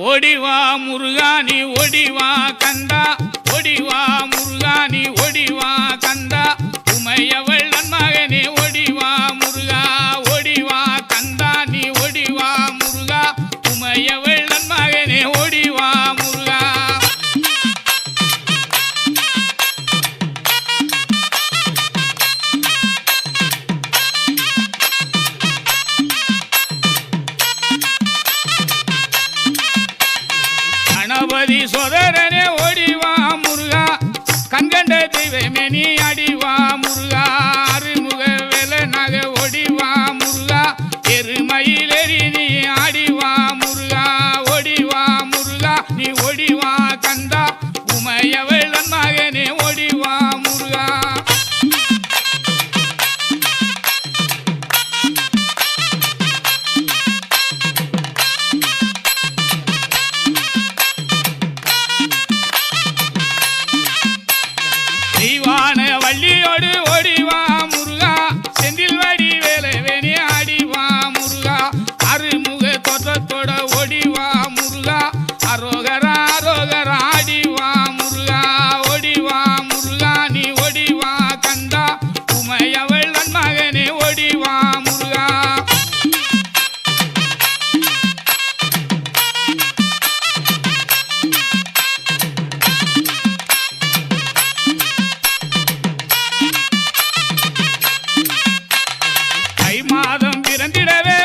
ஓடிவா முருகானி ஓடிவா கந்தா. ஓடிவா முருகானி ஓடிவா கணபதி சோதரனே ஓடிவா முருகா. கண்கண்ட தெய்வமே நீ அடிவா முருகா. அருமுக வேல நக ஓடிவா முருகா. எருமயிலெறி நீ ஆடிவா முருகா. ஓடிவா முருகா. நீ ஓடிவா கந்தா. உமையவள் மகனே ஓடி மாதம் பிறந்திடவே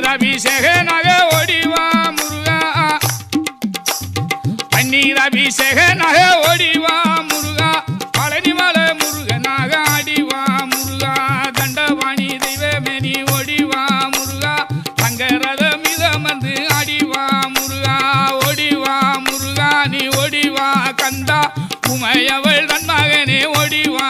பன்னீர் அபிஷேக நக ஒடிவா முருகா. பன்னீர் அபிஷேக நக ஒடிவா முருகா. பழனி மலை முருகனாக அடிவா முருகா. தண்டவாணி தெய்வமணி ஒடிவா முருகா. தங்கரதம் இதமந்து அடிவா முருகா. ஒடிவா முருகா நீ ஒடிவா கந்தா. உமையவள் தன் மகனே ஒடிவா